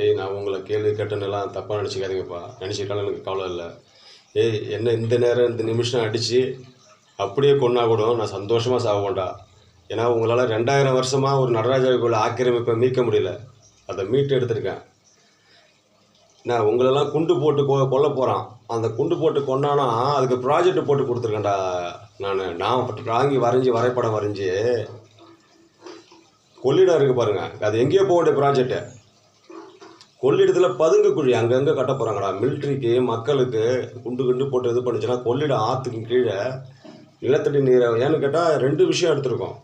ஏய் நான் உங்களை கேள்வி கேட்டேன்னெல்லாம் தப்பாக நினச்சிக்காதீங்கப்பா. நினச்சிக்கிட்டாலும் எனக்கு கவலை இல்லை. ஏய் என்ன இந்த நேரம் இந்த நிமிஷம் அடித்து அப்படியே கொண்டா கூட நான் சந்தோஷமாக சாகுவேன்டா. ஏன்னா உங்களால் ரெண்டாயிரம் வருஷமாக ஒரு நடராஜாவுக்குள்ள ஆக்கிரமிப்பை மீட்க முடியல. அதை மீட்டு எடுத்திருக்கேன். நான் உங்களெல்லாம் குண்டு போட்டு கொ கொல்ல போகிறான் அந்த குண்டு போட்டு கொண்டானா அதுக்கு ப்ராஜெக்ட் போட்டு கொடுத்துருக்கேன்டா நான். நான் வாங்கி வரைஞ்சி வரைபடம் வரைஞ்சி கொள்ளிடம் இருக்குது பாருங்கள் அது எங்கேயோ போக வேண்டிய ப்ராஜெக்ட்டு. கொள்ளிடத்தில் பதுங்கு குழி அங்கங்கே கட்ட போகிறாங்கடா மிலிட்ரிக்கு மக்களுக்கு குண்டு குண்டு போட்டு இது பண்ணுச்சுன்னா கொள்ளிடம் ஆற்றுக்கு கீழே நிலத்தடி நீரை ஏன்னு கேட்டால் ரெண்டு விஷயம் எடுத்திருக்கோம்.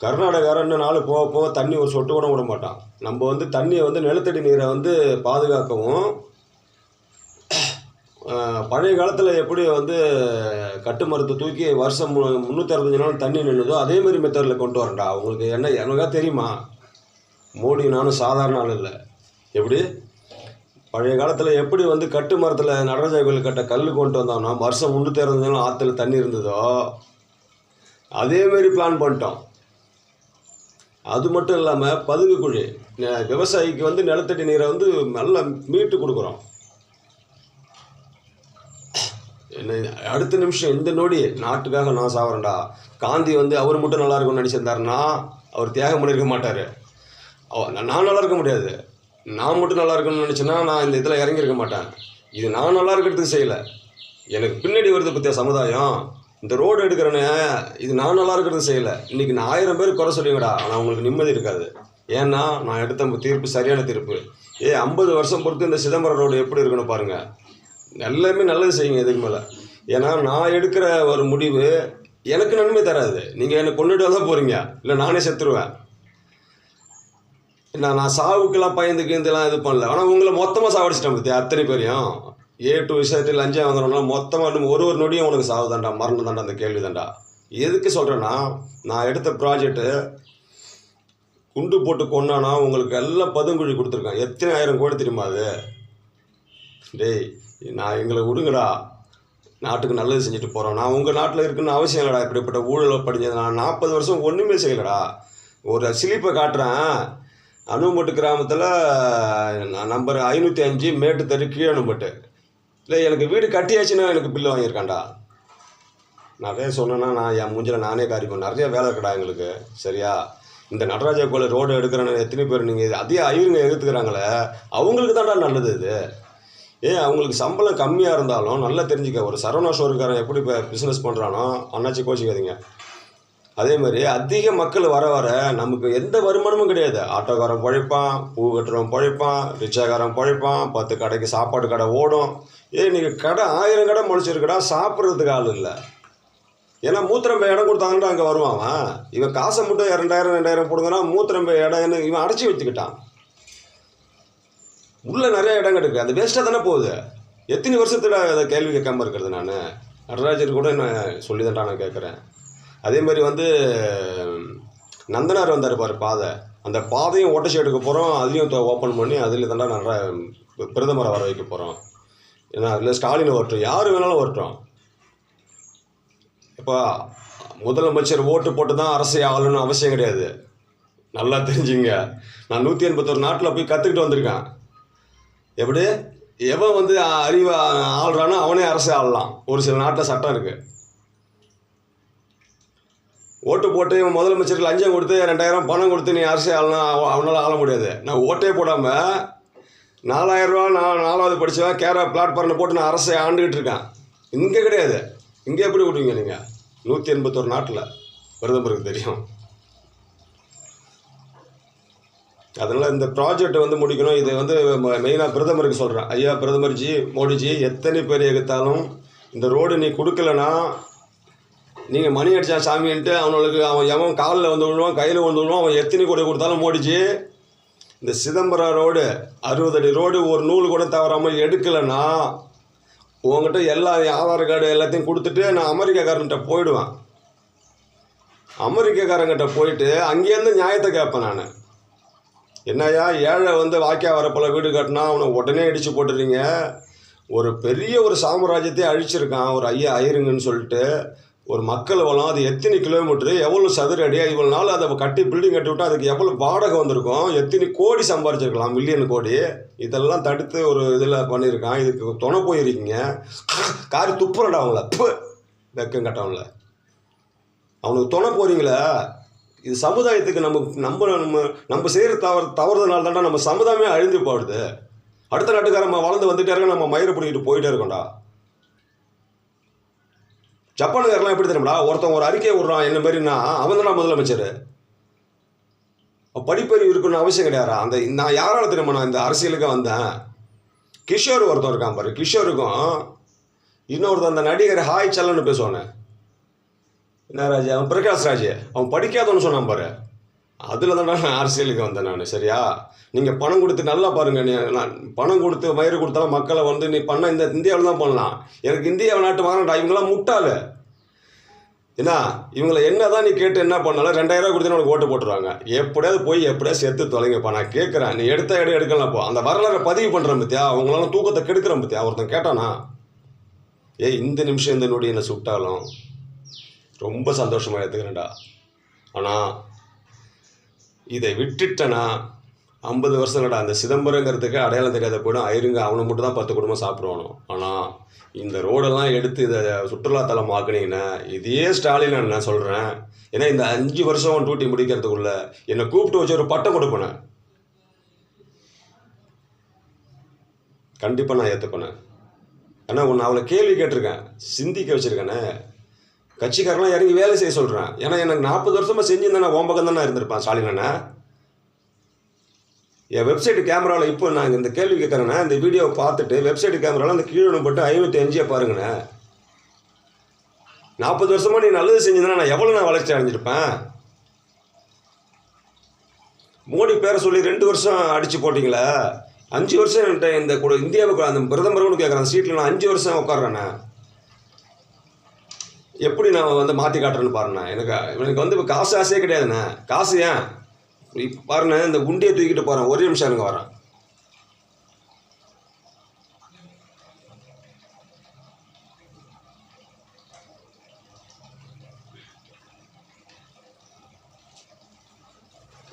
கர்நாடகாரன் இன்னும் நாள் போக போக தண்ணி ஒரு சொட்டு கூட விட மாட்டான். நம்ம வந்து தண்ணியை வந்து நிலத்தடி நீரை வந்து பாதுகாக்கவும் பழைய காலத்தில் எப்படி வந்து கட்டு மரத்தை தூக்கி வருஷம் மு முந்நூற்றி அறுபத்தஞ்சு நாள் தண்ணி நின்றுதோ அதே மாதிரி மெத்தடில் கொண்டு வரேன்டா. உங்களுக்கு என்ன எனக்கா தெரியுமா? மோடி நானும் சாதாரண ஆள் இல்லை. எப்படி? பழைய காலத்தில் எப்படி வந்து கட்டு மரத்தில் நடராஜா கோயில் கட்ட கல் கொண்டு வந்தோம்னா வருஷம் முந்நூற்றி அறுபத்தஞ்சு ஆற்றுல தண்ணி இருந்ததோ? அதேமாரி பிளான் பண்ணிட்டோம். அது மட்டும் இல்லாமல் பதுங்கு குழி விவசாயிக்கு வந்து நிலத்தடி நீரை வந்து நல்லா மீட்டு கொடுக்குறோம். என்ன அடுத்த நிமிஷம் இந்த நொடி நாட்டுக்காக நான் சாவறேன்டா. காந்தி வந்து அவர் மட்டும் நல்லா இருக்கும்னு நினச்சிருந்தாருன்னா அவர் தியாகம் பண்ணியிருக்க மாட்டார். நான் நல்லா இருக்க முடியாது. நான் மட்டும் நல்லா இருக்கணும்னு நினச்சேன்னா நான் இந்த இதில் இறங்கியிருக்க மாட்டேன். இது நான் நல்லா இருக்கிறதுக்கு செய்யலை. எனக்கு பின்னாடி வருது பற்றிய சமுதாயம்? இந்த ரோடு எடுக்கிறேன்னு இது நான் நல்லா இருக்கிறது செய்யலை. இன்னைக்கு நான் ஆயிரம் பேர் குறை சொல்லுங்கடா ஆனால் உங்களுக்கு நிம்மதி இருக்காது. ஏன்னா நான் எடுத்த தீர்ப்பு சரியான தீர்ப்பு. ஏ ஐம்பது வருஷம் பொறுத்து இந்த சிதம்பரம் ரோடு எப்படி இருக்கணும் பாருங்கள் எல்லாமே நல்லது செய்யுங்க இதுக்கு மேலே. ஏன்னா நான் எடுக்கிற ஒரு முடிவு எனக்கு நன்மை தராது. நீங்கள் என்னை கொண்டுட்டு தான் போகிறீங்க இல்லை நானே செத்துருவேன். நான் நான் சாவுக்கெல்லாம் பயந்து கீந்துலாம் இது பண்ணல. ஆனால் உங்களை மொத்தமாக சாவடிச்சிட்டேன் பற்றி அத்தனை பேரையும். ஏ டு விஷயத்தில் லஞ்சம் வாங்குறோம்னா மொத்தமாக ஒரு ஒரு நொடியும் உனக்கு சாவு தாண்டா மரணம் தாண்டா அந்த கேள்வி தாண்டா எதுக்கு சொல்கிறேன்னா நான் எடுத்த ப்ராஜெக்ட்டு குண்டு போட்டு கொண்டானா உங்களுக்கு எல்லாம் பதுங்குழி கொடுத்துருக்கேன். எத்தனை ஆயிரம் கோடி தெரியுமா அது? டேய் நான் எங்களை விடுங்கடா. நாட்டுக்கு நல்லது செஞ்சுட்டு போகிறோம் நான் உங்கள் நாட்டில் இருக்குன்னு அவசியம் இல்லைடா இப்படிப்பட்ட ஊழல் படிஞ்சது. நான் நாற்பது வருஷம் ஒன்றுமே செய்யலடா. ஒரு சிலிப்பை காட்டுறேன். அனுமட்டு கிராமத்தில் நான் நம்பர் ஐநூற்றி அஞ்சு மேட்டு தெரு கீழே இல்லை எனக்கு வீடு கட்டியாச்சுன்னா எனக்கு பில்லு வாங்கியிருக்காண்டா நிறைய சொன்னேன்னா நான் என் மூஞ்சில் நானே காரிப்பேன் நிறைய வேலை இருக்கடா எங்களுக்கு. சரியா? இந்த நடராஜா கோயில் ரோடு எடுக்கிறேன்னு எத்தனை பேர் நீங்கள் அதே ஐயருங்க எதிர்த்துக்கிறாங்களே அவங்களுக்கு தான்டா நல்லது இது. ஏன் அவங்களுக்கு சம்பளம் கம்மியாக இருந்தாலும் நல்லா தெரிஞ்சுக்க ஒரு சரவணா ஷோருக்காரன் எப்படி இப்போ பிஸ்னஸ் பண்ணுறானோ அண்ணாச்சி கோச்சிக்காதீங்க. அதே மாதிரி அதிக மக்கள் வர வர நமக்கு எந்த வருமானமும் கிடையாது. ஆட்டோக்காரன் பழைப்பான் பூ கட்டுறவன் பழைப்பான் ரிக்ஷாக்காரன் பழைப்பான் பத்து கடைக்கு சாப்பாடு கடை ஓடும். ஏய் இன்றைக்கி கடை ஆயிரம் கடை முளைச்சிருக்கடா சாப்பிட்றதுக்கு ஆள் இல்லை. ஏன்னா மூத்திரம் இடம் கொடுத்தாங்கன்ட்டு அங்கே வருவான் அவன். இவன் காசை மட்டும் ரெண்டாயிரம் ரெண்டாயிரம் போடுங்கன்னா மூத்திரம் இடம்னு இவன் அடைச்சி வச்சுக்கிட்டான். உள்ளே நிறைய இடம் கிடக்கு. அது வேஸ்ட்டாக தானே போகுது. எத்தனை வருஷத்தில் அதை கேள்வி கேட்காம இருக்கிறது நான்? நடராஜர் கூட நான் சொல்லி தான் நான் கேட்குறேன். அதே மாதிரி வந்து நந்தனார் வந்தார் பாரு பாதை. அந்த பாதையும் ஓட்டச்சி எடுக்க போகிறோம் அதையும் ஓப்பன் பண்ணி அதில் தாண்டா நல்லா பிரதமரை வர வைக்க போகிறோம் ஏன்னா அதில் ஸ்டாலின் வரட்டும் யார் வேணாலும் வரட்டும் இப்போ முதலமைச்சர் ஓட்டு போட்டு தான் அரசை ஆளணும்னு அவசியம் கிடையாது. நல்லா தெரிஞ்சுங்க. நான் நூற்றி எண்பத்தொரு நாட்டில் போய் கற்றுக்கிட்டு வந்திருக்கேன். எப்படி? எவன் வந்து அறிவை ஆள்றானோ அவனே அரசே ஆளலாம். ஒரு சில நாட்டில் சட்டம் இருக்குது ஓட்டு போட்டு இவன் முதலமைச்சருக்கு லஞ்சம் கொடுத்து ரெண்டாயிரம் பணம் கொடுத்து நீ அரசே ஆளலாம் அவனால் ஆள முடியாது. நான் ஓட்டே போடாமல் நாலாயிரம் ரூபா நான் நாலாவது படித்தவன் கேரா பிளாட்ஃபார்மில் போட்டு நான் அரசை ஆண்டுகிட்டு இருக்கேன். இங்கே கிடையாது. இங்கே எப்படி விடுவீங்க நீங்கள் நூற்றி எண்பத்தொரு நாட்டில். பிரதமருக்கு தெரியும். அதனால் இந்த ப்ராஜெக்டை வந்து முடிக்கணும். இது வந்து மெயினாக பிரதமருக்கு சொல்கிறேன் ஐயா பிரதமர்ஜி மோடிஜி எத்தனை பேர் எகுத்தாலும் இந்த ரோடு நீ கொடுக்கலன்னா நீங்கள் மணி அடித்தா சாமின்ட்டு அவனுக்கு அவன் எவன் காலில் வந்து விழுவான் கையில் வந்து விழுவான் அவன் எத்தனை கோடி கொடுத்தாலும் மோடிஜி இந்த சிதம்பரம் ரோடு அறுபது அடி ரோடு ஒரு நூல் கூட தவறாமல் எடுக்கலைன்னா உங்ககிட்ட எல்லா ஆதார் கார்டு எல்லாத்தையும் கொடுத்துட்டு நான் அமெரிக்காக்காரன்கிட்ட போயிடுவேன். அமெரிக்காக்காரங்கிட்ட போயிட்டு அங்கேருந்து நியாயத்தை கேட்பேன் நான். என்னய்யா ஏழை வந்து வாக்கியா வரப்போல வீடு கட்டினா அவனை உடனே அடித்து போட்டுறீங்க. ஒரு பெரிய ஒரு சாம்ராஜ்யத்தை அழிச்சிருக்கான் ஒரு ஐயா ஐயருங்கன்னு சொல்லிட்டு ஒரு மக்கள் வளம் அது எத்தனை கிலோமீட்டரு எவ்வளோ சதுர அடி இவ்வளோ நாள் அதை கட்டி பில்டிங் கட்டி விட்டா அதுக்கு எவ்வளோ வாடகை வந்திருக்கும்? எத்தனை கோடி சம்பாரிச்சிருக்கலாம் மில்லியன் கோடி. இதெல்லாம் தடுத்து ஒரு இதில் பண்ணியிருக்கான். இதுக்கு துணை போயிருக்கீங்க. காரி துப்புறடா அவங்கள. ப்பு வெக்கம் கட்டவங்கள அவனுக்கு துணை போகிறீங்களே இது சமுதாயத்துக்கு நம்ம நம்ம நம்ம நம்ம செய்கிற தவறு தவறுதனால தான்டா நம்ம சமுதாயமே அழிஞ்சு போடுது அடுத்த நாட்டுக்காரன் நம்ம வளர்ந்து வந்துட்டே இருக்க நம்ம மயிரை பிடிக்கிட்டு போயிட்டே இருக்கோம்டா. ஜப்பானுக்காரெல்லாம் எப்படி தெரியும்டா? ஒருத்தன் ஒரு அறிக்கையை விட்றான் என்ன மாதிரினா அவன் தான் முதலமைச்சர். படிப்பறிவு இருக்கணும்னு அவசியம் கிடையாதா அந்த நான் யாரால தெரியுமா நான் இந்த அரசியலுக்கு வந்தேன்? கிஷோர் ஒருத்தன் இருக்கான் பாரு கிஷோருக்கும் இன்னொருத்தன் அந்த நடிகர் ஹாய் செல்லன்னு பேசுவானே. என்ன ராஜா? அவன் பிரகாஷ் ராஜ். அவன் படிக்காதவன்னு சொன்னான் பாரு. அதில் தான் நான் அரசியலுக்கு வந்தேன் நான் சரியா? நீங்கள் பணம் கொடுத்து நல்லா பாருங்க நீ நான் பணம் கொடுத்து வயிறு கொடுத்தாலும் மக்களை வந்து நீ பண்ண இந்த இந்தியாவில் தான் பண்ணலாம். எனக்கு இந்தியா நாட்டு வாங்கடா இவங்களாம் முட்டாளு. என்ன இவங்களை என்ன தான் நீ கேட்டு என்ன பண்ணாலும் ரெண்டாயிரம் கொடுத்து உனக்கு ஓட்டு போட்டுருவாங்க. எப்படியாவது போய் எப்படியாவது சேர்த்து தொலைங்கப்பா நான் கேட்குறேன் நீ எடுத்த இடம் எடுக்கலாம் போ. அந்த வரலாறை பதிவு பண்ணுறேன் பத்தியா? அவங்களால தூக்கத்தை கெடுக்கிறேன் பத்தியா? ஒருத்தன் கேட்டானா? ஏய் இந்த நிமிஷம் இந்த நொடி என்னை சுட்டாலும் ரொம்ப சந்தோஷமாக எடுத்துக்கிறேன்டா ஆனால் இதை விட்டுட்டனா? ஐம்பது வருஷம் அந்த சிதம்பரங்கிறதுக்கு அடையாளம் தெரியாத போயிடும் ஐருங்க அவனை மட்டும் தான் பத்து குடும்பம் சாப்பிடுவானோ? ஆனால் இந்த ரோடெல்லாம் எடுத்து இதை சுற்றுலாத்தலம் ஆக்குனீங்கன்னா இதே ஸ்டாலின் நான் சொல்கிறேன் ஏன்னா இந்த அஞ்சு வருஷம் டூட்டி முடிக்கிறதுக்குள்ள என்னை கூப்பிட்டு வச்சு ஒரு பட்டம் கொடுப்பேன் கண்டிப்பாக நான் ஏற்றுப்பேன் ஏன்னா உன்னை அவளை கேள்வி கேட்டிருக்கேன். சிந்திக்க வச்சுருக்கேனே கட்சிக்காரெல்லாம் இறங்கி வேலை செய்ய சொல்கிறேன் ஏன்னா எனக்கு நாற்பது வருஷமாக செஞ்சுருந்தேன் நான் ஓம்பகம் தானே இருந்திருப்பேன் ஸ்டாலின் என் வெப்சைட் கேமராவில் இப்போ நான் இந்த கேள்வி கேட்குறேன்னா இந்த வீடியோவை பார்த்துட்டு வெப்சைட் கேமராவில் அந்த கீழே போட்டு ஐநூற்றி அஞ்சியை பாருங்கண்ணே. நாற்பது வருஷமாக நீ நல்லது செஞ்சிருந்தா நான் எவ்வளோ நான் வளர்ச்சி அடைஞ்சிருப்பேன்? மோடி பேரை சொல்லி ரெண்டு வருஷம் அடித்து போட்டிங்களா? அஞ்சு வருஷம் என்கிட்ட இந்த கூட இந்தியாவுக்கு அந்த பிரதமர்னு கேட்குறேன் சீட்டில் நான் அஞ்சு வருஷம் உட்காடுறேண்ணே எப்படி நான் வந்து மாற்றி காட்டுறேன்னு பாருண்ணே. எனக்கு எனக்கு வந்து இப்போ காசு ஆசையே கிடையாதுண்ணே. காசு ஏன்? இப்போ பாருண்ணே இந்த குண்டியை தூக்கிட்டு போகிறேன் ஒரு நிமிஷம் எனக்கு வரேன்.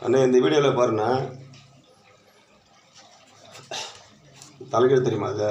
அண்ணே இந்த வீடியோவில் பாருண்ணே. தலைக்கீழ் தெரியுமா அது?